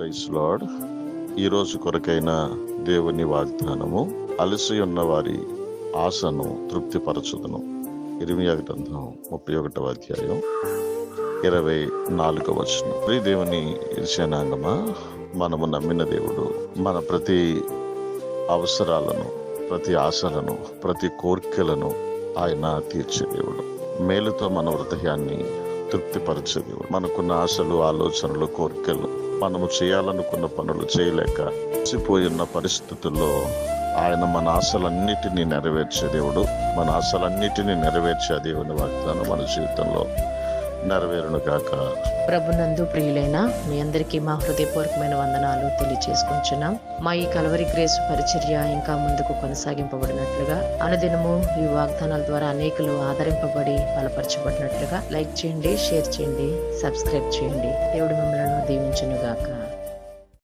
Price lord. ఈరోజు కొరకైన దేవుని వాగ్దానము అలసి ఉన్న వారి ఆశను తృప్తిపరచుదును. ఇరిమియా గ్రంథం ముప్పై ఒకటవ అధ్యాయం ఇరవై నాలుగవ వచనం. ప్రియ దేవుని ఇర్షనాంగమా మనము నమ్మిన దేవుడు మన ప్రతి అవసరాలను ప్రతి ఆశలను ప్రతి కోరికలను ఆయన తీర్చే దేవుడు. మేలుతో మన హృదయాన్ని తృప్తిపరచే దేవుడు. మనకున్న ఆశలు ఆలోచనలు కోరికలు మనము చేయాలనుకున్న పనులు చేయలేక ఉన్న పరిస్థితుల్లో ఆయన మన ఆశలన్నిటినీ నెరవేర్చే దేవుడు మన ఆశలన్నిటినీ నెరవేర్చే దేవుని వాగ్దానం మన జీవితంలో. నెరవేరును గాక ప్రభునందు ప్రియులైన మీ అందరికీ మా హృదయపూర్వకమైన వందనాలు తెలియచేసుకుంటున్నాం మా ఈ కలవరి గ్రేస్ పరిచర్య ఇంకా ముందుకు కొనసాగింపబడినట్లుగా అనుదినము ఈ వాగ్దానాల ద్వారా అనేకులు ఆదరింపబడి బలపరచబడినట్లుగా లైక్ చేయండి షేర్ చేయండి సబ్స్క్రైబ్ చేయండి. దేవుడు మిమ్మల్ని దీవించును గాక